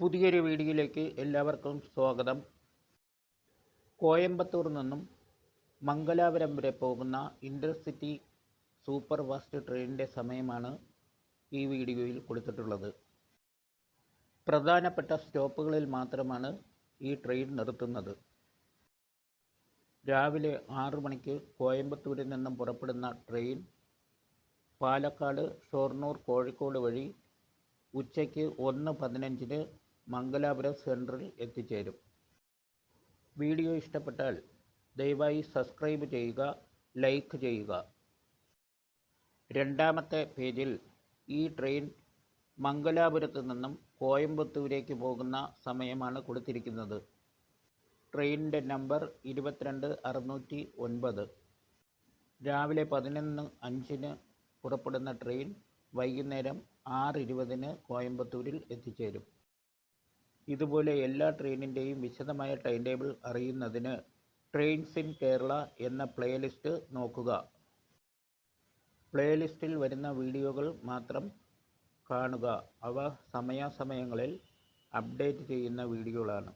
പുതിയൊരു വീഡിയോയിലേക്ക് എല്ലാവർക്കും സ്വാഗതം. കോയമ്പത്തൂർ നിന്നും മംഗലാപുരം വരെ പോകുന്ന ഇന്റർസിറ്റി സൂപ്പർ ഫാസ്റ്റ് ട്രെയിനിന്റെ സമയമാണ് ഈ വീഡിയോയിൽ കൊടുത്തിട്ടുള്ളത്. പ്രധാനപ്പെട്ട സ്റ്റോപ്പുകളിൽ മാത്രമാണ് ഈ ട്രെയിൻ നിർത്തുന്നത്. രാവിലെ ആറ് മണിക്ക് കോയമ്പത്തൂരിൽ നിന്നും പുറപ്പെടുന്ന ട്രെയിൻ പാലക്കാട് ഷൊർണൂർ കോഴിക്കോട് വഴി ഉച്ചയ്ക്ക് ഒന്ന് പതിനഞ്ചിന് മംഗലാപുരം സെൻട്രൽ എത്തിച്ചേരും. വീഡിയോ ഇഷ്ടപ്പെട്ടാൽ ദയവായി സബ്സ്ക്രൈബ് ചെയ്യുക ലൈക്ക് ചെയ്യുക. രണ്ടാമത്തെ പേജിൽ ഈ ട്രെയിൻ മംഗലാപുരത്ത് നിന്നും കോയമ്പത്തൂരേക്ക് പോകുന്ന സമയമാണ് കൊടുത്തിരിക്കുന്നത്. ട്രെയിനിന്റെ നമ്പർ ഇരുപത്തിരണ്ട് അറുന്നൂറ്റി ഒൻപത്. രാവിലെ പതിനൊന്ന് അഞ്ചിന് പുറപ്പെടുന്ന ട്രെയിൻ വൈകുന്നേരം ആറ് ഇരുപതിന് കോയമ്പത്തൂരിൽ എത്തിച്ചേരും. ഇതുപോലെ എല്ലാ ട്രെയിനിന്റെയും വിശദമായ ടൈം ടേബിൾ അറിയുന്നതിന് ട്രെയിൻസ് ഇൻ കേരള എന്ന പ്ലേലിസ്റ്റ് നോക്കുക. പ്ലേലിസ്റ്റിൽ വരുന്ന വീഡിയോകൾ മാത്രം കാണുക. അവ സമയാസമയങ്ങളിൽ അപ്ഡേറ്റ് ചെയ്യുന്ന വീഡിയോകളാണ്.